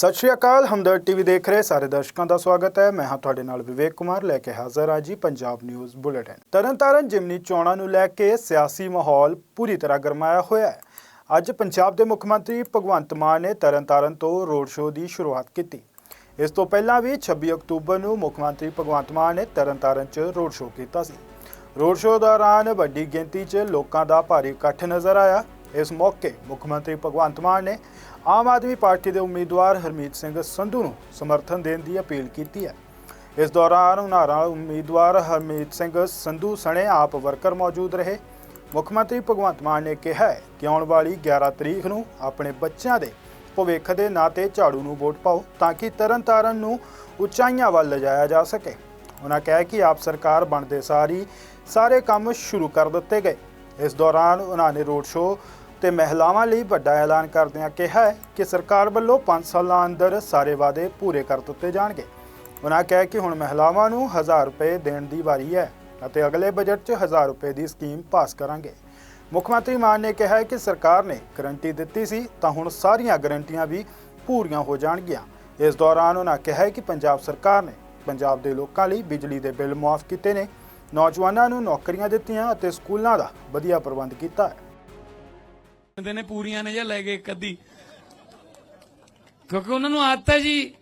ਸਤਿ ਸ਼੍ਰੀ ਅਕਾਲ, ਹਮਦਰਦ ਟੀਵੀ ਦੇਖ ਰਹੇ ਸਾਰੇ ਦਰਸ਼ਕਾਂ ਦਾ ਸਵਾਗਤ ਹੈ। ਮੈਂ ਹਾਂ ਤੁਹਾਡੇ ਨਾਲ ਵਿਵੇਕ ਕੁਮਾਰ, ਲੈ ਕੇ ਹਾਜ਼ਰ ਹਾਂ ਜੀ ਪੰਜਾਬ ਨਿਊਜ਼ ਬੁਲੇਟਿਨ। ਤਰਨਤਾਰਨ ਜਿਮਨੀ ਚੋਣਾਂ ਨੂੰ ਲੈ ਕੇ ਸਿਆਸੀ ਮਾਹੌਲ ਪੂਰੀ ਤਰ੍ਹਾਂ ਗਰਮਾਇਆ ਹੋਇਆ ਹੈ। ਅੱਜ ਪੰਜਾਬ ਦੇ ਮੁੱਖ ਮੰਤਰੀ ਭਗਵੰਤ ਮਾਨ ਨੇ ਤਰਨਤਾਰਨ ਤੋਂ ਰੋਡ ਸ਼ੋਅ ਦੀ ਸ਼ੁਰੂਆਤ ਕੀਤੀ। ਇਸ ਤੋਂ ਪਹਿਲਾਂ ਵੀ 26 ਅਕਤੂਬਰ ਨੂੰ ਮੁੱਖ ਮੰਤਰੀ ਭਗਵੰਤ ਮਾਨ ਨੇ ਤਰਨਤਾਰਨ 'ਚ ਰੋਡ ਸ਼ੋਅ ਕੀਤਾ ਸੀ। ਰੋਡ ਸ਼ੋਅ ਦੌਰਾਨ ਵੱਡੀ ਗਿਣਤੀ 'ਚ ਲੋਕਾਂ ਦਾ ਭਾਰੀ ਇਕੱਠ ਨਜ਼ਰ ਆਇਆ। ਇਸ ਮੌਕੇ ਮੁੱਖ ਮੰਤਰੀ ਭਗਵੰਤ ਮਾਨ ਨੇ ਆਮ ਆਦਮੀ ਪਾਰਟੀ ਦੇ ਉਮੀਦਵਾਰ ਹਰਮੀਤ ਸਿੰਘ ਸੰਧੂ ਨੂੰ ਸਮਰਥਨ ਦੇਣ ਦੀ ਅਪੀਲ ਕੀਤੀ ਹੈ। ਇਸ ਦੌਰਾਨ ਉਹਨਾਂ ਨਾਲ ਉਮੀਦਵਾਰ ਹਰਮੀਤ ਸਿੰਘ ਸੰਧੂ ਸਣੇ ਆਪ ਵਰਕਰ ਮੌਜੂਦ ਰਹੇ। ਮੁੱਖ ਮੰਤਰੀ ਭਗਵੰਤ ਮਾਨ ਨੇ ਕਿਹਾ ਹੈ ਕਿ ਆਉਣ ਵਾਲੀ 11 ਤਰੀਕ ਨੂੰ ਆਪਣੇ ਬੱਚਿਆਂ ਦੇ ਭਵਿੱਖ ਦੇ ਨਾਂ ਤੇ ਝਾੜੂ ਨੂੰ ਵੋਟ ਪਾਓ ਤਾਂ ਕਿ ਤਰਨਤਾਰਨ ਨੂੰ ਉਚਾਈਆਂ ਵੱਲ ਲਿਜਾਇਆ ਜਾ ਸਕੇ। ਉਹਨਾਂ ਕਿਹਾ ਕਿ ਆਪ ਸਰਕਾਰ ਬਣਦੇ ਸਾਰੀ ਸਾਰੇ ਕੰਮ ਸ਼ੁਰੂ ਕਰ ਦਿੱਤੇ ਗਏ। ਇਸ ਦੌਰਾਨ ਉਹਨਾਂ ਨੇ ਰੋਡ ਸ਼ੋਅ ਤੇ ਮਹਿਲਾਵਾਂ ਲਈ ਵੱਡਾ ਐਲਾਨ ਕਰਦਿਆਂ ਕਿਹਾ ਹੈ ਕਿ ਸਰਕਾਰ ਵੱਲੋਂ 5 ਸਾਲਾਂ ਅੰਦਰ ਸਾਰੇ ਵਾਅਦੇ ਪੂਰੇ ਕਰ ਦਿੱਤੇ ਜਾਣਗੇ। ਉਹਨਾਂ ਕਿਹਾ ਕਿ ਹੁਣ ਮਹਿਲਾਵਾਂ ਨੂੰ 1000 ਰੁਪਏ ਦੇਣ ਦੀ ਵਾਰੀ ਹੈ ਅਤੇ ਅਗਲੇ ਬਜਟ 'ਚ 1000 ਰੁਪਏ ਦੀ ਸਕੀਮ ਪਾਸ ਕਰਾਂਗੇ। ਮੁੱਖ ਮੰਤਰੀ ਮਾਨ ਨੇ ਕਿਹਾ ਕਿ ਸਰਕਾਰ ਨੇ ਗਰੰਟੀ ਦਿੱਤੀ ਸੀ ਤਾਂ ਹੁਣ ਸਾਰੀਆਂ ਗਰੰਟੀਆਂ ਵੀ ਪੂਰੀਆਂ ਹੋ ਜਾਣਗੀਆਂ। ਇਸ ਦੌਰਾਨ ਉਹਨਾਂ ਕਿਹਾ ਕਿ ਪੰਜਾਬ ਸਰਕਾਰ ਨੇ ਪੰਜਾਬ ਦੇ ਲੋਕਾਂ ਲਈ ਬਿਜਲੀ ਦੇ ਬਿੱਲ ਮੁਆਫ ਕੀਤੇ ਨੇ। ਨੌਜਵਾਨਾਂ ਨੂੰ ਨੌਕਰੀਆਂ ਦਿੱਤੀਆਂ ਅਤੇ ਸਕੂਲਾਂ ਦਾ ਵਧੀਆ ਪ੍ਰਬੰਧ ਕੀਤਾ ਹੈ। ਦੇ ਨੇ ਪੂਰੀਆਂ ਨੇ ਜਾਂ ਲੈ ਗਏ ਇੱਕ ਅੱਧੀ। ਕਿਉਂਕਿ ਉਹਨਾਂ ਨੂੰ ਆਦਤ ਹੈ ਜੀ,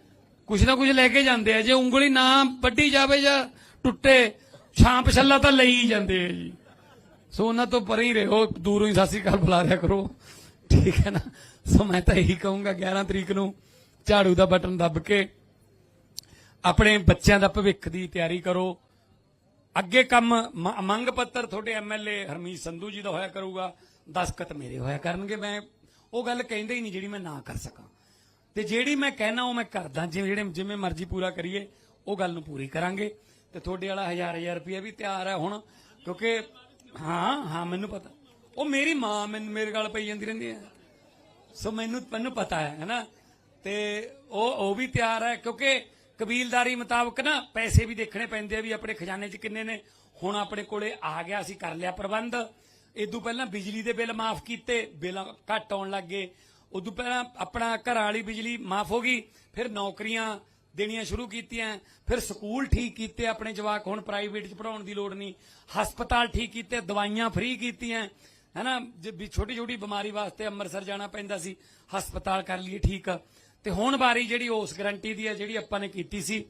ਕੁਛ ਨਾ ਕੁਛ ਲੈ ਕੇ ਜਾਂਦੇ ਆ। ਜੇ ਉਂਗਲੀ ਨਾ ਵੱਢੀ ਜਾਵੇ ਜਾਂ ਟੁੱਟੇ ਛਾਂਪ ਛੱਲਾ ਤਾਂ ਲਈ ਜਾਂਦੇ ਆ ਜੀ। ਸੋ ਉਹਨਾਂ ਤੋਂ ਪਰੇ ਹੀ ਰਹੋ, ਦੂਰੋਂ ਹੀ ਸਤਿ ਸ਼੍ਰੀ ਅਕਾਲ ਬੁਲਾ ਦਿਆ ਕਰੋ। ਠੀਕ ਹੈ ਨਾ? ਸੋ ਮੈਂ ਤਾਂ ਇਹੀ ਕਹੂੰਗਾ 11 ਤਰੀਕ ਨੂੰ ਝਾੜੂ ਦਾ ਬਟਨ ਦੱਬ ਕੇ ਆਪਣੇ ਬੱਚਿਆਂ ਦਾ ਭਵਿੱਖ ਦੀ ਤਿਆਰੀ ਕਰੋ। ਅੱਗੇ ਕੰਮ ਮੰਗ ਪੱਤਰ ਤੁਹਾਡੇ ਐਮਐਲਏ ਹਰਮੀਤ ਸੰਧੂ ਜੀ ਦਾ ਹੋਇਆ ਕਰੂਗਾ। ਦਸਖਤ ਮੇਰੇ ਹੋਇਆ ਕਰਨਗੇ, ਮੈਂ ਉਹ ਗੱਲ ਕਹਿੰਦੇ ਹੀ ਨਹੀਂ ਜਿਹੜੀ ਮੈਂ ਨਾ ਕਰ ਸਕਾਂ। ਤੇ ਜਿਹੜੀ ਮੈਂ ਕਹਿਣਾ, ਉਹ ਮੈਂ ਕਰਦਾ। ਜਿਵੇਂ ਜਿਹੜੇ ਜਿਵੇਂ ਮਰਜ਼ੀ ਪੂਰਾ ਕਰੀਏ, ਉਹ ਗੱਲ ਨੂੰ ਪੂਰੀ ਕਰਾਂਗੇ। ਤੇ ਤੁਹਾਡੇ ਵਾਲਾ ਹਜ਼ਾਰ ਹਜ਼ਾਰ ਰੁਪਇਆ ਵੀ ਤਿਆਰ ਹੈ ਹੁਣ, ਕਿਉਂਕਿ ਹਾਂ ਹਾਂ, ਮੈਨੂੰ ਪਤਾ। ਉਹ ਮੇਰੀ ਮਾਂ ਮੈਨੂੰ ਮੇਰੇ ਗੱਲ ਪਈ ਜਾਂਦੀ ਰਹਿੰਦੀ ਹੈ। ਸੋ ਮੈਨੂੰ ਮੈਨੂੰ ਪਤਾ ਹੈ, ਹੈਨਾ? ਤੇ ਉਹ ਉਹ ਵੀ ਤਿਆਰ ਹੈ, ਕਿਉਂਕਿ ਕਬੀਲਦਾਰੀ ਮੁਤਾਬਕ ਨਾ ਪੈਸੇ ਵੀ ਦੇਖਣੇ ਪੈਂਦੇ ਆ ਵੀ ਆਪਣੇ ਖਜ਼ਾਨੇ 'ਚ ਕਿੰਨੇ ਨੇ। ਹੁਣ ਆਪਣੇ ਕੋਲੇ ਆ ਗਿਆ, ਅਸੀਂ ਕਰ ਲਿਆ ਪ੍ਰਬੰਧ। ਇਦੋਂ ਪਹਿਲਾਂ ਬਿਜਲੀ ਦੇ ਬਿੱਲ ਮਾਫ ਕੀਤੇ, ਬਿੱਲ ਘੱਟ ਆਉਣ ਲੱਗ ਗਏ। ਉਦੋਂ ਪਹਿਲਾਂ ਆਪਣਾ ਘਰਾਂ ਵਾਲੀ ਬਿਜਲੀ ਮਾਫ ਹੋ ਗਈ, ਫਿਰ ਨੌਕਰੀਆਂ ਦੇਣੀਆਂ ਸ਼ੁਰੂ ਕੀਤੀਆਂ, ਫਿਰ ਸਕੂਲ ਠੀਕ ਕੀਤੇ, ਆਪਣੇ ਜਵਾਕ ਹੁਣ ਪ੍ਰਾਈਵੇਟ 'ਚ ਪੜਾਉਣ ਦੀ ਲੋੜ ਨਹੀਂ। ਹਸਪਤਾਲ ਠੀਕ ਕੀਤੇ, ਦਵਾਈਆਂ ਫ੍ਰੀ ਕੀਤੀਆਂ। ਹੈਨਾ, ਜੇ ਵੀ ਛੋਟੀ ਛੋਟੀ ਬਿਮਾਰੀ ਵਾਸਤੇ ਅੰਮ੍ਰਿਤਸਰ ਜਾਣਾ ਪੈਂਦਾ ਸੀ, ਹਸਪਤਾਲ ਕਰ ਲਈਏ ਠੀਕ। ਤੇ ਹੁਣ ਵਾਰੀ ਜਿਹੜੀ ਉਸ ਗਰੰਟੀ ਦੀ ਹੈ, ਜਿਹੜੀ ਆਪਾਂ ਨੇ ਕੀਤੀ ਸੀ।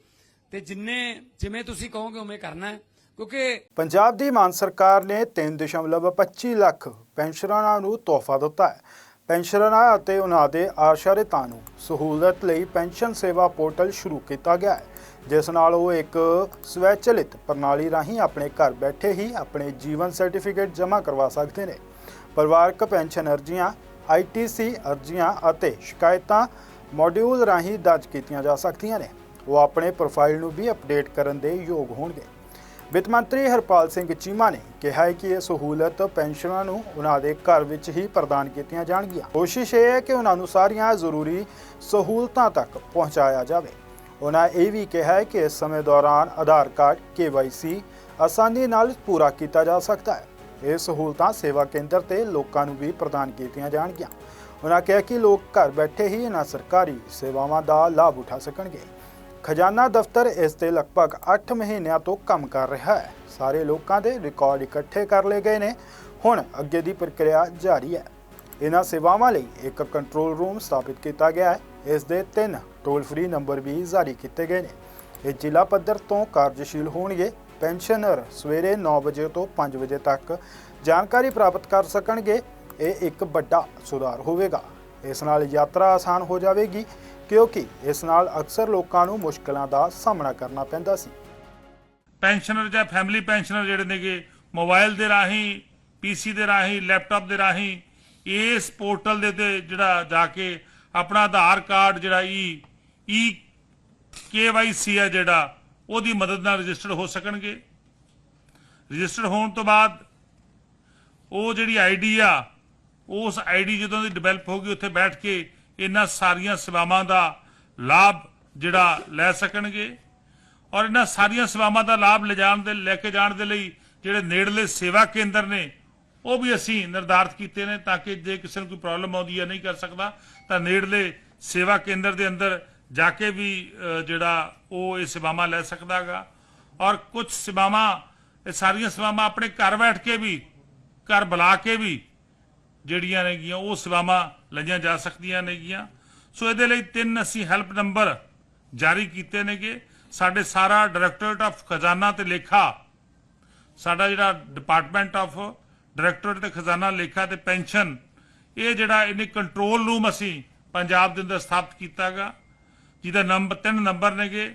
ਤੇ ਜਿੰਨੇ, ਜਿਵੇਂ ਤੁਸੀਂ ਕਹੋਗੇ, ਉਵੇਂ ਕਰਨਾ ਹੈ। ਕਿਉਂਕਿ ਪੰਜਾਬ ਦੀ ਮਾਨ ਸਰਕਾਰ ਨੇ 3.25 ਲੱਖ ਪੈਨਸ਼ਨਰਾਂ ਨੂੰ ਤੋਹਫਾ ਦਿੱਤਾ ਹੈ। ਪੈਨਸ਼ਨਰਾਂ ਅਤੇ ਉਹਨਾਂ ਦੇ ਆਸ਼ਰਿਤਾਂ ਨੂੰ ਸਹੂਲਤ ਲਈ ਪੈਨਸ਼ਨ ਸੇਵਾ ਪੋਰਟਲ ਸ਼ੁਰੂ ਕੀਤਾ ਗਿਆ ਹੈ, ਜਿਸ ਨਾਲ ਉਹ ਇੱਕ ਸਵੈਚਲਿਤ ਪ੍ਰਣਾਲੀ ਰਾਹੀਂ ਆਪਣੇ ਘਰ ਬੈਠੇ ਹੀ ਆਪਣੇ ਜੀਵਨ ਸਰਟੀਫਿਕੇਟ ਜਮ੍ਹਾਂ ਕਰਵਾ ਸਕਦੇ ਨੇ। ਪਰਿਵਾਰਕ ਪੈਨਸ਼ਨ ਅਰਜ਼ੀਆਂ ਆਈਟੀਸੀ ਅਰਜ਼ੀਆਂ ਅਤੇ ਸ਼ਿਕਾਇਤਾਂ ਮੋਡਿਊਲ ਰਾਹੀਂ ਦਰਜ ਕੀਤੀਆਂ ਜਾ ਸਕਦੀਆਂ ਨੇ। ਉਹ ਆਪਣੇ ਪ੍ਰੋਫਾਈਲ ਨੂੰ ਵੀ ਅਪਡੇਟ ਕਰਨ ਦੇ ਯੋਗ ਹੋਣਗੇ। ਵਿੱਤ ਮੰਤਰੀ ਹਰਪਾਲ ਸਿੰਘ ਚੀਮਾ ਨੇ ਕਿਹਾ ਹੈ ਕਿ ਇਹ ਸਹੂਲਤ ਪੈਨਸ਼ਨਰਾਂ ਨੂੰ ਉਹਨਾਂ ਦੇ ਘਰ ਵਿੱਚ ਹੀ ਪ੍ਰਦਾਨ ਕੀਤੀਆਂ ਜਾਣਗੀਆਂ। ਕੋਸ਼ਿਸ਼ ਇਹ ਹੈ ਕਿ ਉਹਨਾਂ ਨੂੰ ਸਾਰੀਆਂ ਜ਼ਰੂਰੀ ਸਹੂਲਤਾਂ ਤੱਕ ਪਹੁੰਚਾਇਆ ਜਾਵੇ। ਉਹਨਾਂ ਇਹ ਵੀ ਕਿਹਾ ਹੈ ਕਿ ਇਸ ਸਮੇਂ ਦੌਰਾਨ ਆਧਾਰ ਕਾਰਡ KYC ਆਸਾਨੀ ਨਾਲ ਪੂਰਾ ਕੀਤਾ ਜਾ ਸਕਦਾ ਹੈ। ਇਹ ਸਹੂਲਤਾਂ ਸੇਵਾ ਕੇਂਦਰ ਤੇ ਲੋਕਾਂ ਨੂੰ ਵੀ ਪ੍ਰਦਾਨ ਕੀਤੀਆਂ ਜਾਣਗੀਆਂ। ਉਹਨਾਂ ਕਿਹਾ ਕਿ ਲੋਕ ਘਰ ਬੈਠੇ ਹੀ ਇਹਨਾਂ ਸਰਕਾਰੀ ਸੇਵਾਵਾਂ ਦਾ ਲਾਭ ਉਠਾ ਸਕਣਗੇ। ਖਜ਼ਾਨਾ ਦਫ਼ਤਰ ਇਸ ਤੇ ਲਗਭਗ 8 ਮਹੀਨਿਆਂ ਤੋਂ ਕੰਮ ਕਰ ਰਿਹਾ ਹੈ। ਸਾਰੇ ਲੋਕਾਂ ਦੇ ਰਿਕਾਰਡ ਇਕੱਠੇ ਕਰ ਲਏ ਗਏ ਨੇ। ਹੁਣ ਅੱਗੇ ਦੀ ਪ੍ਰਕਿਰਿਆ ਜਾਰੀ ਹੈ। ਇਹਨਾਂ ਸੇਵਾਵਾਂ ਲਈ ਇੱਕ ਕੰਟਰੋਲ ਰੂਮ ਸਥਾਪਿਤ ਕੀਤਾ ਗਿਆ ਹੈ। ਇਸ ਦੇ ਤਿੰਨ ਟੋਲ ਫ੍ਰੀ ਨੰਬਰ ਵੀ ਜਾਰੀ ਕੀਤੇ ਗਏ ਨੇ। ਇਹ ਜ਼ਿਲ੍ਹਾ ਪੱਧਰ ਤੋਂ ਕਾਰਜਸ਼ੀਲ ਹੋਣਗੇ। ਪੈਨਸ਼ਨਰ ਸਵੇਰੇ 9 ਵਜੇ ਤੋਂ 5 ਵਜੇ ਤੱਕ ਜਾਣਕਾਰੀ ਪ੍ਰਾਪਤ ਕਰ ਸਕਣਗੇ। ਇਹ ਇੱਕ ਵੱਡਾ ਸੁਧਾਰ ਹੋਵੇਗਾ। ਇਸ ਨਾਲ ਯਾਤਰਾ ਆਸਾਨ ਹੋ ਜਾਵੇਗੀ। ਕਿਉਂਕਿ ਇਸ ਨਾਲ ਅਕਸਰ ਲੋਕਾਂ ਨੂੰ ਮੁਸ਼ਕਲਾਂ ਦਾ ਸਾਹਮਣਾ ਕਰਨਾ ਪੈਂਦਾ ਸੀ। ਪੈਨਸ਼ਨਰ ਜਾਂ ਫੈਮਿਲੀ ਪੈਨਸ਼ਨਰ ਜਿਹੜੇ ਨੇਗੇ, ਮੋਬਾਈਲ ਦੇ ਰਾਹੀਂ ਪੀਸੀ ਦੇ ਰਾਹੀਂ, ਲੈਪਟਾਪ ਦੇ ਰਾਹੀਂ, ਇਸ ਪੋਰਟਲ ਦੇ ਤੇ ਜਿਹੜਾ ਜਾ ਕੇ ਆਪਣਾ ਆਧਾਰ ਕਾਰਡ ਜਿਹੜਾ ਈ ਈ ਕੇਵਾਈਸੀ ਆ ਜਿਹੜਾ, ਉਹਦੀ ਮਦਦ ਨਾਲ ਰਜਿਸਟਰਡ ਹੋ ਸਕਣਗੇ। ਰਜਿਸਟਰਡ ਹੋਣ ਤੋਂ ਬਾਅਦ ਉਹ ਜਿਹੜੀ ਆਈਡੀ ਆ, ਉਸ ਆਈਡੀ ਜਦੋਂ ਦੀ ਡਿਵੈਲਪ ਹੋ ਗਈ, ਉੱਥੇ ਬੈਠ ਕੇ ਇਹਨਾਂ ਸਾਰੀਆਂ ਸੇਵਾਵਾਂ ਦਾ ਲਾਭ ਜਿਹੜਾ ਲੈ ਸਕਣਗੇ ਔਰ ਇਹਨਾਂ ਸਾਰੀਆਂ ਸੇਵਾਵਾਂ ਦਾ ਲਾਭ ਲਿਜਾਣ ਦੇ ਲੈ ਕੇ ਜਾਣ ਦੇ ਲਈ ਜਿਹੜੇ ਨੇੜਲੇ ਸੇਵਾ ਕੇਂਦਰ ਨੇ, ਉਹ ਵੀ ਅਸੀਂ ਨਿਰਧਾਰਤ ਕੀਤੇ ਨੇ ਤਾਂ ਕਿ ਜੇ ਕਿਸੇ ਨੂੰ ਕੋਈ ਪ੍ਰੋਬਲਮ ਆਉਂਦੀ ਹੈ ਨਹੀਂ ਕਰ ਸਕਦਾ, ਤਾਂ ਨੇੜਲੇ ਸੇਵਾ ਕੇਂਦਰ ਦੇ ਅੰਦਰ ਜਾ ਕੇ ਵੀ ਜਿਹੜਾ ਉਹ ਇਹ ਸੇਵਾਵਾਂ ਲੈ ਸਕਦਾਗਾ। ਔਰ ਕੁਝ ਸੇਵਾਵਾਂ, ਇਹ ਸਾਰੀਆਂ ਸੇਵਾਵਾਂ ਆਪਣੇ ਘਰ ਬੈਠ ਕੇ ਵੀ, ਘਰ ਬੁਲਾ ਕੇ ਵੀ ਜਿਹੜੀਆਂ ਨੇਗੀਆਂ, ਉਹ ਸੇਵਾਵਾਂ ਲਈਆਂ ਜਾ ਸਕਦੀਆਂ ਨੇਗੀਆਂ। ਸੋ ਇਹਦੇ ਲਈ ਤਿੰਨ ਅਸੀਂ ਹੈਲਪ ਨੰਬਰ ਜਾਰੀ ਕੀਤੇ ਨੇਗੇ। ਸਾਡੇ ਸਾਰਾ ਡਾਇਰੈਕਟੋਰੇਟ ਆਫ ਖਜ਼ਾਨਾ ਤੇ ਲੇਖਾ, ਸਾਡਾ ਜਿਹੜਾ ਡਿਪਾਰਟਮੈਂਟ ਆਫ ਡਾਇਰੈਕਟੋਰੇਟ ਤੇ ਖਜ਼ਾਨਾ, ਲੇਖਾ ਤੇ ਪੈਨਸ਼ਨ, ਇਹ ਜਿਹੜਾ ਇਹਨੇ ਕੰਟਰੋਲ ਰੂਮ ਅਸੀਂ ਪੰਜਾਬ ਦੇ ਅੰਦਰ ਸਥਾਪਿਤ ਕੀਤਾਗਾ। ਜਿਹਦਾ ਨੰਬਰ ਤਿੰਨ ਨੰਬਰ ਨੇਗੇ।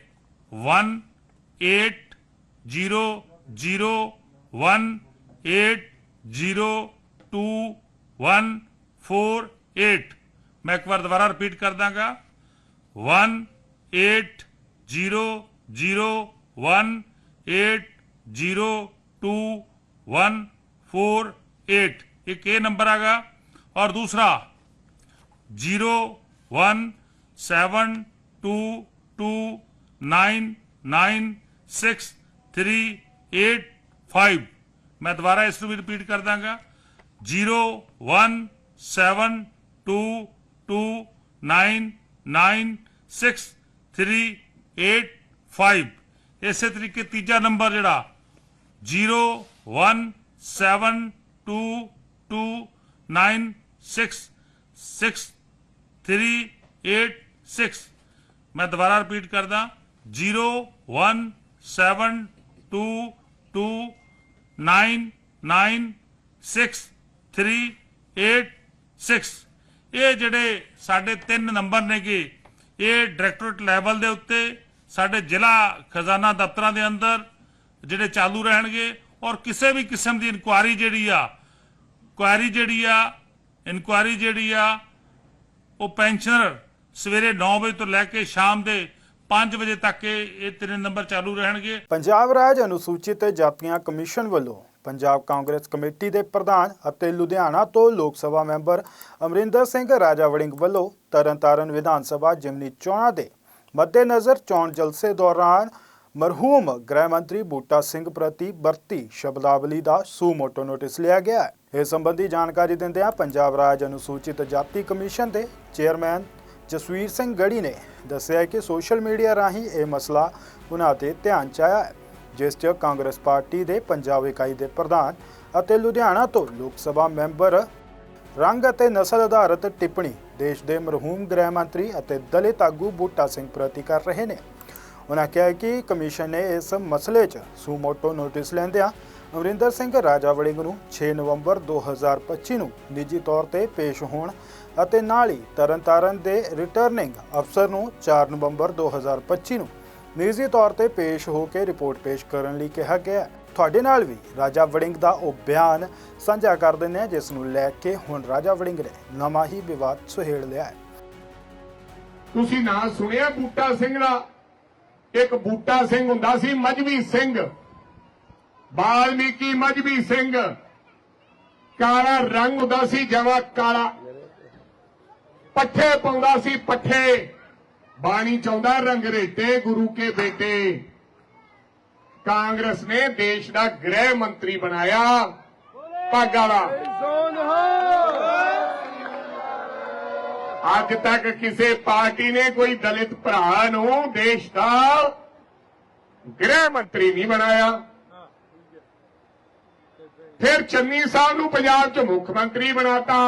1801802148 ਮੈਂ ਇੱਕ ਵਾਰ ਦੁਬਾਰਾ ਰਿਪੀਟ ਕਰ ਦਾਂਗਾ 1801802148 ਇੱਕ ਇਹ ਨੰਬਰ ਆਗਾ ਔਰ ਦੂਸਰਾ 01722996385 ਮੈਂ ਦੁਬਾਰਾ ਇਸ ਨੂੰ ਵੀ ਰਿਪੀਟ ਕਰ ਦਾਂਗਾ 01722996385 ਇਸੇ ਤਰੀਕੇ ਤੀਜਾ ਨੰਬਰ ਜਿਹੜਾ 01722966386 ਮੈਂ ਦੁਬਾਰਾ ਰਿਪੀਟ ਕਰਦਾ 01722996386 ਇਹ ਜਿਹੜੇ ਸਾਡੇ ਤਿੰਨ ਨੰਬਰ ਨੇਗੇ ਇਹ ਡਾਇਰੈਕਟੋਰੇਟ ਲੈਵਲ ਦੇ ਉੱਤੇ, ਸਾਡੇ ਜ਼ਿਲ੍ਹਾ ਖਜ਼ਾਨਾ ਦਫ਼ਤਰਾਂ ਦੇ ਅੰਦਰ ਜਿਹੜੇ ਚਾਲੂ ਰਹਿਣਗੇ ਔਰ ਕਿਸੇ ਵੀ ਕਿਸਮ ਦੀ ਇਨਕੁਆਰੀ ਜਿਹੜੀ ਆ ਕੁਆਰੀ ਜਿਹੜੀ ਆ, ਇਨਕੁਆਰੀ ਜਿਹੜੀ ਆ, ਉਹ ਪੈਨਸ਼ਨਰ ਸਵੇਰੇ 9 ਵਜੇ ਤੋਂ ਲੈ ਕੇ ਸ਼ਾਮ ਦੇ 5 ਵਜੇ ਤੱਕ ਇਹ ਤਿੰਨ ਨੰਬਰ ਚਾਲੂ ਰਹਿਣਗੇ। ਪੰਜਾਬ ਰਾਜ ਅਨੁਸੂਚਿਤ ਜਾਤੀਆਂ ਕਮਿਸ਼ਨ ਵੱਲੋਂ ਪੰਜਾਬ ਕਾਂਗਰਸ ਕਮੇਟੀ ਦੇ ਪ੍ਰਧਾਨ ਅਤੇ ਲੁਧਿਆਣਾ ਤੋਂ ਲੋਕ ਸਭਾ ਮੈਂਬਰ ਅਮਰਿੰਦਰ ਸਿੰਘ ਰਾਜਾ ਵੜਿੰਗ ਵੱਲੋਂ ਤਰਨਤਾਰਨ ਵਿਧਾਨ ਸਭਾ ਜਿਮਨੀ ਚੋਣਾਂ ਦੇ ਮੱਦੇਨਜ਼ਰ ਚੋਣ ਜਲਸੇ ਦੌਰਾਨ ਮਰਹੂਮ ਗ੍ਰਹਿ ਮੰਤਰੀ ਬੂਟਾ ਸਿੰਘ ਪ੍ਰਤੀ ਵਰਤੀ ਸ਼ਬਦਾਵਲੀ ਦਾ ਸੂਮੋਟੋ ਨੋਟਿਸ ਲਿਆ ਗਿਆ ਹੈ। ਇਸ ਸੰਬੰਧੀ ਜਾਣਕਾਰੀ ਦਿੰਦਿਆਂ ਪੰਜਾਬ ਰਾਜ ਅਨੁਸੂਚਿਤ ਜਾਤੀ ਕਮਿਸ਼ਨ ਦੇ ਚੇਅਰਮੈਨ ਜਸਵੀਰ ਸਿੰਘ ਗੜੀ ਨੇ ਦੱਸਿਆ ਕਿ ਸੋਸ਼ਲ ਮੀਡੀਆ ਰਾਹੀਂ ਇਹ ਮਸਲਾ ਉਹਨਾਂ ਦੇ ਧਿਆਨ ਚ ਆਇਆ ਹੈ। ਜਿਸ 'ਚ ਕਾਂਗਰਸ ਪਾਰਟੀ ਦੇ ਪੰਜਾਬ ਇਕਾਈ ਦੇ ਪ੍ਰਧਾਨ ਅਤੇ ਲੁਧਿਆਣਾ ਤੋਂ ਲੋਕ ਸਭਾ ਮੈਂਬਰ, ਰੰਗ ਅਤੇ ਨਸਲ ਆਧਾਰਿਤ ਟਿੱਪਣੀ ਦੇਸ਼ ਦੇ ਮਰਹੂਮ ਗ੍ਰਹਿ ਮੰਤਰੀ ਅਤੇ ਦਲਿਤ ਆਗੂ ਬੂਟਾ ਸਿੰਘ ਪ੍ਰਤੀ ਕਰ ਰਹੇ ਨੇ। ਉਹਨਾਂ ਕਿਹਾ ਕਿ ਕਮਿਸ਼ਨ ਨੇ ਇਸ ਮਸਲੇ 'ਚ ਸੂਮੋਟੋ ਨੋਟਿਸ ਲੈਂਦਿਆਂ ਅਮਰਿੰਦਰ ਸਿੰਘ ਰਾਜਾ ਵੜਿੰਗ ਨੂੰ 6 ਨਵੰਬਰ 2025 ਨੂੰ ਨਿੱਜੀ ਤੌਰ ਤੇ ਪੇਸ਼ ਹੋਣ ਅਤੇ ਨਾਲ ਹੀ ਤਰਨਤਾਰਨ ਦੇ ਰਿਟਰਨਿੰਗ ਅਫਸਰ ਨੂੰ 4 ਨਵੰਬਰ 2025 ਨੂੰ ਨਿੱਜੀ ਤੌਰ ਤੇ ਪੇਸ਼ ਹੋ ਕੇ ਰਿਪੋਰਟ ਪੇਸ਼ ਕਰਨ ਲਈ ਕਿਹਾ ਗਿਆ ਤੁਹਾਡੇ ਨਾਲ ਵੀ ਰਾਜਾ ਵੜਿੰਗ ਦਾ ਉਹ ਬਿਆਨ ਸਾਂਝਾ ਕਰ ਦਿੰਦੇ ਹਾਂ, ਜਿਸ ਨੂੰ ਲੈ ਕੇ ਹੁਣ ਰਾਜਾ ਵੜਿੰਗ ਨੇ ਨਵਾਂ ਹੀ ਵਿਵਾਦ ਸੁਹੇੜ ਲਿਆ ਹੈ। ਤੁਸੀਂ ਨਾਂ ਸੁਣਿਆ ਬੂਟਾ ਸਿੰਘ ਦਾ? ਇੱਕ ਬੂਟਾ ਸਿੰਘ ਹੁੰਦਾ ਸੀ ਮਜਬੀ ਸਿੰਘ। ਬਾਲਮੀਕੀ ਮਜਬੀ ਸਿੰਘ। ਕਾਲਾ ਰੰਗ ਹੁੰਦਾ ਸੀ ਜਵਾ ਕਾਲਾ। ਪੱਠੇ ਪਾਉਂਦਾ ਸੀ, ਪੱਠੇ। ਬਾਣੀ ਚਾਹੁੰਦਾ ਰੰਗਰੇਤੇ ਗੁਰੂ ਕੇ ਬੇਟੇ। ਕਾਂਗਰਸ ਨੇ ਦੇਸ਼ ਦਾ ਗ੍ਰਹਿ ਮੰਤਰੀ ਬਣਾਇਆ। ਪੱਗ ਵਾਲਾ। ਅੱਜ ਤੱਕ ਕਿਸੇ ਪਾਰਟੀ ਨੇ ਕੋਈ ਦਲਿਤ ਭਰਾ ਨੂੰ ਦੇਸ਼ ਦਾ ਗ੍ਰਹਿ ਮੰਤਰੀ ਨਹੀਂ ਬਣਾਇਆ। ਫਿਰ ਚੰਨੀ ਸਾਹਿਬ ਨੂੰ ਪੰਜਾਬ 'ਚ ਮੁੱਖ ਮੰਤਰੀ ਬਣਾਤਾ।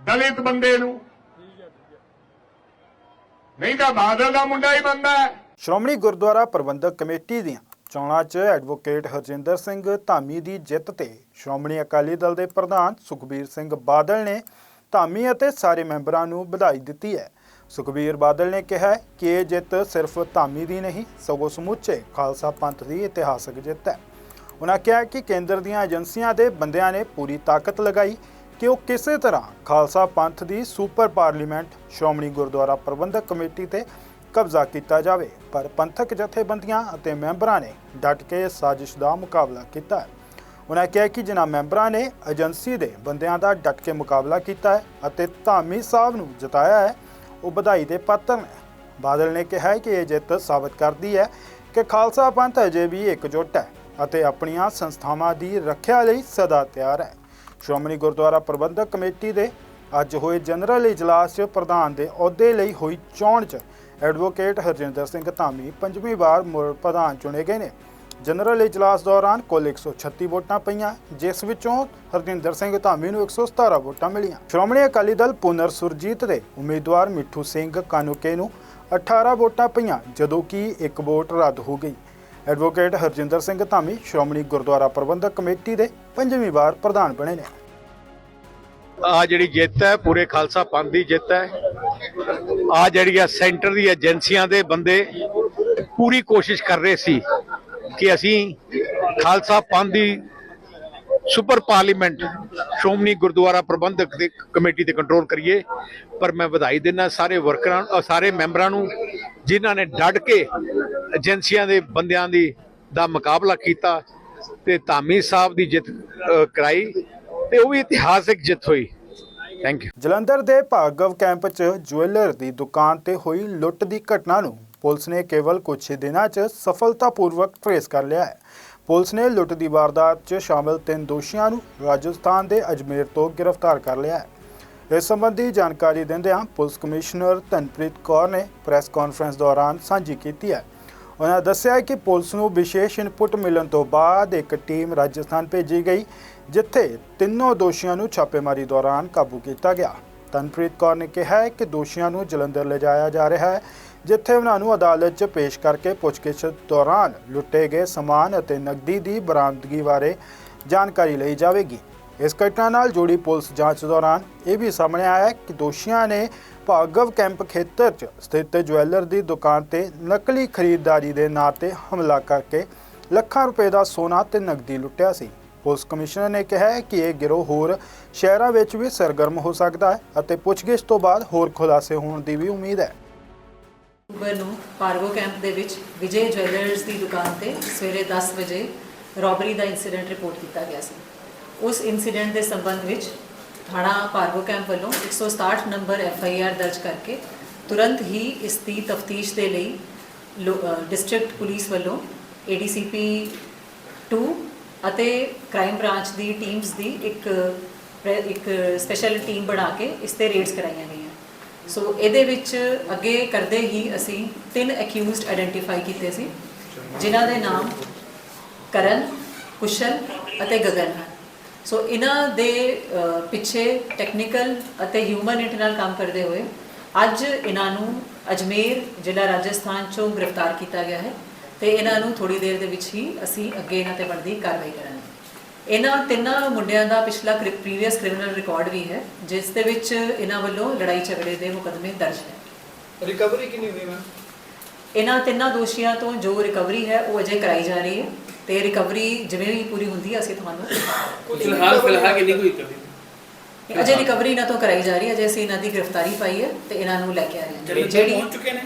ਦਲਿਤ ਬੰਦੇ ਨੂੰ। ਨਹੀਂ ਤਾਂ ਬਾਦਲ ਦਾ ਮੁੰਡਾ ਹੀ ਬੰਦਾ ਹੈ। ਸ਼੍ਰੋਮਣੀ ਗੁਰਦੁਆਰਾ ਪ੍ਰਬੰਧਕ ਕਮੇਟੀ ਦੀਆਂ ਚੋਣਾਂ 'ਚ ਐਡਵੋਕੇਟ ਹਰਜਿੰਦਰ ਸਿੰਘ ਧਾਮੀ ਦੀ ਜਿੱਤ ਤੇ ਸ਼੍ਰੋਮਣੀ ਅਕਾਲੀ ਦਲ ਦੇ ਪ੍ਰਧਾਨ ਸੁਖਬੀਰ ਸਿੰਘ ਬਾਦਲ ਨੇ ਧਾਮੀ ਅਤੇ ਸਾਰੇ ਮੈਂਬਰਾਂ ਨੂੰ ਵਧਾਈ ਦਿੱਤੀ ਹੈ। ਸੁਖਬੀਰ ਬਾਦਲ ਨੇ ਕਿਹਾ ਕਿ ਇਹ ਜਿੱਤ ਸਿਰਫ ਧਾਮੀ ਦੀ ਨਹੀਂ, ਸਗੋਂ ਸਮੁੱਚੇ ਖਾਲਸਾ ਪੰਥ ਦੀ ਇਤਿਹਾਸਕ ਜਿੱਤ ਹੈ। ਉਹਨਾਂ ਕਿਹਾ ਕਿ ਕੇਂਦਰ ਦੀਆਂ ਏਜੰਸੀਆਂ ਦੇ ਬੰਦਿਆਂ ਨੇ ਪੂਰੀ ਤਾਕਤ ਲਗਾਈ ਕਿ ਉਹ ਕਿਸੇ ਤਰ੍ਹਾਂ ਖਾਲਸਾ ਪੰਥ ਦੀ super parliament Shiromani Gurdwara Prabandhak committee ਤੇ ਕਬਜ਼ਾ ਕੀਤਾ ਜਾਵੇ, ਪਰ ਪੰਥਕ ਜਥੇਬੰਦੀਆਂ ਅਤੇ ਮੈਂਬਰਾਂ ਨੇ ਡਟ ਕੇ ਸਾਜ਼ਿਸ਼ ਦਾ ਮੁਕਾਬਲਾ ਕੀਤਾ ਉਹਨਾਂ ਕਿਹਾ ਕਿ ਜਿਨ੍ਹਾਂ ਮੈਂਬਰਾਂ ਨੇ ਏਜੰਸੀ ਦੇ ਬੰਦਿਆਂ ਦਾ ਡਟ ਕੇ ਮੁਕਾਬਲਾ ਕੀਤਾ ਹੈ ਅਤੇ ਧਾਮੀ ਸਾਹਿਬ ਨੂੰ ਜਿਤਾਇਆ ਹੈ, ਉਹ ਵਧਾਈ ਦੇ ਪਾਤਰ ਨੇ। ਬਾਦਲ ਨੇ ਕਿਹਾ ਕਿ ਇਹ ਜਿੱਤ ਸਾਬਤ ਕਰਦੀ ਹੈ ਕਿ ਖਾਲਸਾ ਪੰਥ ਅਜੇ ਵੀ ਇਕਜੁੱਟ ਹੈ ਅਤੇ ਆਪਣੀਆਂ ਸੰਸਥਾਵਾਂ ਦੀ ਰੱਖਿਆ ਲਈ ਸਦਾ ਤਿਆਰ ਹੈ। ਸ਼੍ਰੋਮਣੀ ਗੁਰਦੁਆਰਾ ਪ੍ਰਬੰਧਕ ਕਮੇਟੀ ਦੇ ਅੱਜ ਹੋਏ ਜਨਰਲ ਇਜਲਾਸ 'ਚ ਪ੍ਰਧਾਨ ਦੇ ਅਹੁਦੇ ਲਈ ਹੋਈ ਚੋਣ 'ਚ ਐਡਵੋਕੇਟ ਹਰਜਿੰਦਰ ਸਿੰਘ ਧਾਮੀ ਪੰਜਵੀਂ ਵਾਰ ਮੁੜ ਪ੍ਰਧਾਨ ਚੁਣੇ ਗਏ ਨੇ। ਜਨਰਲ ਇਜਲਾਸ ਦੌਰਾਨ ਕੁੱਲ 136 ਵੋਟਾਂ ਪਈਆਂ, ਜਿਸ ਵਿੱਚੋਂ ਹਰਜਿੰਦਰ ਸਿੰਘ ਧਾਮੀ ਨੂੰ 117 ਵੋਟਾਂ ਮਿਲੀਆਂ। ਸ਼੍ਰੋਮਣੀ ਅਕਾਲੀ ਦਲ ਪੁਨਰ ਸੁਰਜੀਤ ਦੇ ਉਮੀਦਵਾਰ ਮਿੱਠੂ ਸਿੰਘ ਕਾਨੂਕੇ ਨੂੰ 18 ਵੋਟਾਂ ਪਈਆਂ, ਜਦੋਂ ਕਿ ਇੱਕ ਵੋਟ ਰੱਦ ਹੋ ਗਈ। ਐਡਵੋਕੇਟ ਹਰਜਿੰਦਰ ਸਿੰਘ ਧਾਮੀ ਸ਼੍ਰੋਮਣੀ ਗੁਰਦੁਆਰਾ ਪ੍ਰਬੰਧਕ ਕਮੇਟੀ ਦੇ ਪੰਜਵੀਂ ਵਾਰ ਪ੍ਰਧਾਨ ਬਣੇ ਨੇ। ਆ ਜਿਹੜੀ ਜਿੱਤ ਹੈ ਪੂਰੇ ਖਾਲਸਾ ਪੰਥ ਦੀ ਜਿੱਤ ਹੈ। ਆ ਜਿਹੜੀਆਂ ਸੈਂਟਰ ਦੀ ਏਜੰਸੀਆਂ ਦੇ ਬੰਦੇ ਪੂਰੀ ਕੋਸ਼ਿਸ਼ ਕਰ ਰਹੇ ਸੀ ਕਿ ਅਸੀਂ ਖਾਲਸਾ ਪੰਥ ਦੀ super parliament Shiromani Gurdwara Prabandhak committee ਤੇ ਕੰਟਰੋਲ ਕਰੀਏ। ਪਰ ਮੈਂ ਵਧਾਈ ਦਿੰਦਾ ਸਾਰੇ ਵਰਕਰਾਂ ਅ, ਸਾਰੇ ਮੈਂਬਰਾਂ ਨੂੰ ਜਿਨ੍ਹਾਂ ਨੇ ਡਟ ਕੇ ਏਜੰਸੀਆਂ ਦੇ ਬੰਦਿਆਂ ਦੀ ਦਾ ਮੁਕਾਬਲਾ ਕੀਤਾ ਤੇ ਧਾਮੀ ਸਾਹਿਬ ਦੀ ਜਿੱਤ ਕਰਾਈ ਤੇ ਉਹ ਵੀ ਇਤਿਹਾਸਕ ਜਿੱਤ ਹੋਈ। ਥੈਂਕ ਯੂ ਜਲੰਧਰ ਦੇ ਭਾਗਵ ਕੈਂਪ 'ਚ ਜੁਐਲਰ ਦੀ ਦੁਕਾਨ ਤੇ ਹੋਈ ਲੁੱਟ ਦੀ ਘਟਨਾ ਨੂੰ ਪੁਲਿਸ ਨੇ ਕੇਵਲ ਕੁਝ ਦਿਨਾਂ 'ਚ ਸਫਲਤਾਪੂਰਵਕ ਟ੍ਰੇਸ ਕਰ ਲਿਆ ਹੈ। ਪੁਲਿਸ ਨੇ ਲੁੱਟ ਦੀ ਵਾਰਦਾਤ 'ਚ ਸ਼ਾਮਲ ਤਿੰਨ ਦੋਸ਼ੀਆਂ ਨੂੰ ਰਾਜਸਥਾਨ ਦੇ ਅਜਮੇਰ ਤੋਂ ਗ੍ਰਿਫਤਾਰ ਕਰ ਲਿਆ ਹੈ। ਇਸ ਸੰਬੰਧੀ ਜਾਣਕਾਰੀ ਦਿੰਦਿਆਂ ਪੁਲਿਸ ਕਮਿਸ਼ਨਰ ਧਨਪ੍ਰੀਤ ਕੌਰ ਨੇ ਪ੍ਰੈਸ ਕਾਨਫਰੰਸ ਦੌਰਾਨ ਸਾਂਝੀ ਕੀਤੀ ਹੈ। ਉਹਨਾਂ ਦੱਸਿਆ ਕਿ ਪੁਲਿਸ ਨੂੰ ਵਿਸ਼ੇਸ਼ ਇਨਪੁਟ ਮਿਲਣ ਤੋਂ ਬਾਅਦ ਇੱਕ ਟੀਮ ਰਾਜਸਥਾਨ ਭੇਜੀ ਗਈ, ਜਿੱਥੇ ਤਿੰਨੋਂ ਦੋਸ਼ੀਆਂ ਨੂੰ ਛਾਪੇਮਾਰੀ ਦੌਰਾਨ ਕਾਬੂ ਕੀਤਾ ਗਿਆ। ਤਨਪ੍ਰੀਤ ਕੌਰ ਨੇ ਕਿਹਾ ਕਿ ਦੋਸ਼ੀਆਂ ਨੂੰ ਜਲੰਧਰ ਲਿਜਾਇਆ ਜਾ ਰਿਹਾ ਹੈ, ਜਿੱਥੇ ਉਹਨਾਂ ਨੂੰ ਅਦਾਲਤ 'ਚ ਪੇਸ਼ ਕਰਕੇ ਪੁੱਛਗਿੱਛ ਦੌਰਾਨ ਲੁੱਟੇ ਗਏ ਸਮਾਨ ਅਤੇ ਨਕਦੀ ਦੀ ਬਰਾਮਦਗੀ ਬਾਰੇ ਜਾਣਕਾਰੀ ਲਈ ਜਾਵੇਗੀ। ਇਸ ਘਟਨਾ ਨਾਲ ਜੁੜੀ ਪੁਲਿਸ ਜਾਂਚ ਦੌਰਾਨ ਇਹ ਵੀ ਸਾਹਮਣੇ ਆਇਆ ਕਿ ਦੋਸ਼ੀਆਂ ਨੇ ਭਾਗਵ ਕੈਂਪ ਖੇਤਰ 'ਚ ਸਥਿਤ ਜੁਐਲਰ ਦੀ ਦੁਕਾਨ ਤੇ ਨਕਲੀ ਖਰੀਦਦਾਰੀ ਦੇ ਨਾਂ ਤੇ ਹਮਲਾ ਕਰਕੇ ਲੱਖਾਂ ਰੁਪਏ ਦਾ ਸੋਨਾ ਤੇ ਨਕਦੀ ਲੁੱਟਿਆ ਸੀ। ਪੁਲਿਸ ਕਮਿਸ਼ਨਰ ਨੇ ਕਿਹਾ ਹੈ ਕਿ ਇਹ ਗਿਰੋਹ ਹੋਰ ਸ਼ਹਿਰਾਂ ਵਿੱਚ ਵੀ ਸਰਗਰਮ ਹੋ ਸਕਦਾ ਹੈ ਅਤੇ ਪੁੱਛਗਿੱਛ ਤੋਂ ਬਾਅਦ ਹੋਰ ਖੁਲਾਸੇ ਹੋਣ ਦੀ ਵੀ ਉਮੀਦ ਹੈ। ਅਕਤੂਬਰ ਨੂੰ ਪਾਰਗੋ ਕੈਂਪ ਦੇ ਵਿੱਚ ਵਿਜੇ ਜਵੈਲਰਸ ਦੀ ਦੁਕਾਨ ਤੇ ਸਵੇਰੇ 10 ਵਜੇ ਰੋਬਰੀ ਦਾ ਇਨਸੀਡੈਂਟ ਰਿਪੋਰਟ ਕੀਤਾ ਗਿਆ ਸੀ। ਉਸ ਇਨਸੀਡੈਂਟ ਦੇ ਸੰਬੰਧ ਵਿੱਚ ਥਾਣਾ ਪਾਰਗੋ ਕੈਂਪ ਵੱਲੋਂ 167 ਨੰਬਰ ਐਫ ਆਈ ਆਰ ਦਰਜ ਕਰਕੇ ਤੁਰੰਤ ਹੀ ਇਸ ਦੀ ਤਫਤੀਸ਼ ਦੇ ਲਈ ਡਿਸਟ੍ਰਿਕਟ ਪੁਲਿਸ ਵੱਲੋਂ ਏਡੀਸੀਪੀ 2 ਅਤੇ ਕ੍ਰਾਈਮ ਬ੍ਰਾਂਚ ਦੀ ਟੀਮਸ ਦੀ ਇੱਕ ਇੱਕ ਸਪੈਸ਼ਲ ਟੀਮ ਬਣਾ ਕੇ ਇਸ ਤੇ ਰੇਡਸ ਕਰਾਈਆਂ ਗਈਆਂ। ਸੋ ਇਹਦੇ ਵਿੱਚ ਅੱਗੇ ਕਰਦੇ ਹੀ ਅਸੀਂ ਤਿੰਨ ਅਕਿਊਜ਼ਡ ਆਇਡੈਂਟੀਫਾਈ ਕੀਤੇ ਸੀ, ਜਿਨ੍ਹਾਂ ਦੇ ਨਾਮ ਕਰਨ ਕੁਸ਼ਲ ਅਤੇ ਗਗਨ। ਹਨ ਸੋ ਇਹਨਾਂ ਦੇ ਪਿੱਛੇ ਟੈਕਨੀਕਲ ਅਤੇ ਹਿਊਮਨ ਇੰਟ ਨਾਲ ਕੰਮ ਕਰਦੇ ਹੋਏ ਅੱਜ ਇਹਨਾਂ ਨੂੰ ਅਜਮੇਰ ਜ਼ਿਲ੍ਹਾ ਰਾਜਸਥਾਨ ਚੋਂ ਗ੍ਰਿਫਤਾਰ ਕੀਤਾ ਗਿਆ ਹੈ ਤੇ ਇਹਨਾਂ ਨੂੰ ਥੋੜੀ ਦੇਰ ਦੇ ਵਿੱਚ ਹੀ ਅਸੀਂ ਅੱਗੇ ਇਹਨਾਂ ਤੇ ਬਣਦੀ ਕਾਰਵਾਈ ਕਰਾਂਗੇ ਇਹਨਾਂ ਤਿੰਨਾਂ ਮੁੰਡਿਆਂ ਦਾ ਪਿਛਲਾ ਪ੍ਰੀਵੀਅਸ ਕ੍ਰਿਮੀਨਲ ਰਿਕਾਰਡ ਵੀ ਹੈ ਜਿਸ ਦੇ ਵਿੱਚ ਇਹਨਾਂ ਵੱਲੋਂ ਲੜਾਈ ਝਗੜੇ ਦੇ ਮੁਕੱਦਮੇ ਦਰਜ ਹੈ ਰਿਕਵਰੀ ਕਿੰਨੀ ਹੋਈ ਮੈਮ ਇਹਨਾਂ ਤਿੰਨਾਂ ਦੋਸ਼ੀਆਂ ਤੋਂ ਜੋ ਰਿਕਵਰੀ ਹੈ ਉਹ ਅਜੇ ਕਰਾਈ ਜਾ ਰਹੀ ਹੈ ਤੇ ਰਿਕਵਰੀ ਜਿਵੇਂ ਵੀ ਪੂਰੀ ਹੁੰਦੀ ਹੈ ਅਸੀਂ ਤੁਹਾਨੂੰ ਫਿਲਹਾਲ ਫਿਲਹਾਲ ਕਿੰਨੀ ਕੋਈ ਕਰੀ ਅਜੇ ਰਿਕਵਰੀ ਇਹਨਾਂ ਤੋਂ ਕਰਾਈ ਜਾ ਰਹੀ ਹੈ ਅਜੇ ਅਸੀਂ ਇਹਨਾਂ ਦੀ ਗ੍ਰਿਫਤਾਰੀ ਪਾਈ ਹੈ ਤੇ ਇਹਨਾਂ ਨੂੰ ਲੈ ਕੇ ਆ ਰਹੇ ਹਾਂ। ਜਿਹੜੀ ਜਿਹੜੀ ਪਹੁੰਚ ਚੁੱਕੇ ਨੇ?